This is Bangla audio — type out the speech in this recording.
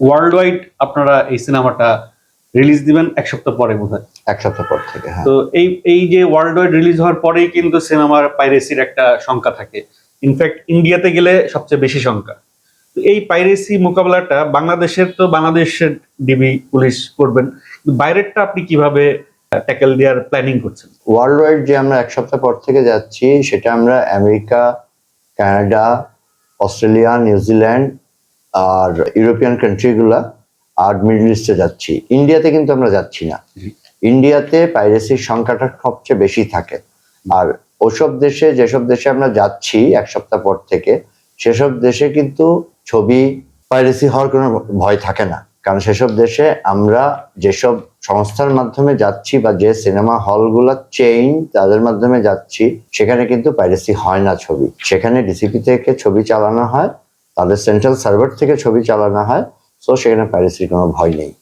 ওয়ার্ল্ড ওয়াইড আপনারা এই সিনেমাটা রিলিজ দিবেন এক সপ্তাহ পরে বোধ এক সপ্তাহ পর থেকে হ্যাঁ। তো এই এই যে ওয়ার্ল্ড ওয়াইড রিলিজ হওয়ার পরেই কিন্তু সিনেমার পাইরেসির একটা সংখ্যা থাকে। ইনফ্যাক্ট ইন্ডিয়াতে গেলে সবচেয়ে বেশি সংখ্যা তো এই পাইরেসি মোকাবেলাটা বাংলাদেশের তো বাংলাদেশের ডিবি পুলিশ করবেন। বাইরেরটা আপনি কীভাবে ট্যাকেল দেওয়ার প্ল্যানিং করছেন? ওয়ার্ল্ড ওয়াইড যে আমরা এক সপ্তাহ পর থেকে যাচ্ছি সেটা আমরা America Canada Australia New Zealand আর ইউরোপিয়ান কান্ট্রিগুলা আর মিডল ইস্টে যাচ্ছি। ইন্ডিয়াতে কিন্তু আমরা যাচ্ছি না। ইন্ডিয়াতে পাইরেসির সংখ্যাটা সবচেয়ে বেশি থাকে। আর ওসব দেশে যেসব দেশে আমরা যাচ্ছি এক সপ্তাহ পর থেকে সেসব দেশে কিন্তু ছবি পাইরেসি হওয়ার কোনো ভয় থাকে না। কারণ সেসব দেশে আমরা যেসব সংস্থার মাধ্যমে যাচ্ছি বা যে সিনেমা হলগুলো চেইন তাদের মাধ্যমে যাচ্ছি সেখানে কিন্তু পাইরেসি হয় না ছবি। সেখানে ডিসিপি থেকে ছবি চালানো হয়। তাদের সেন্ট্রাল সার্ভার থেকে ছবি চালানো হয় সো সেখানে পাইরেসির কোনো ভয় নেই।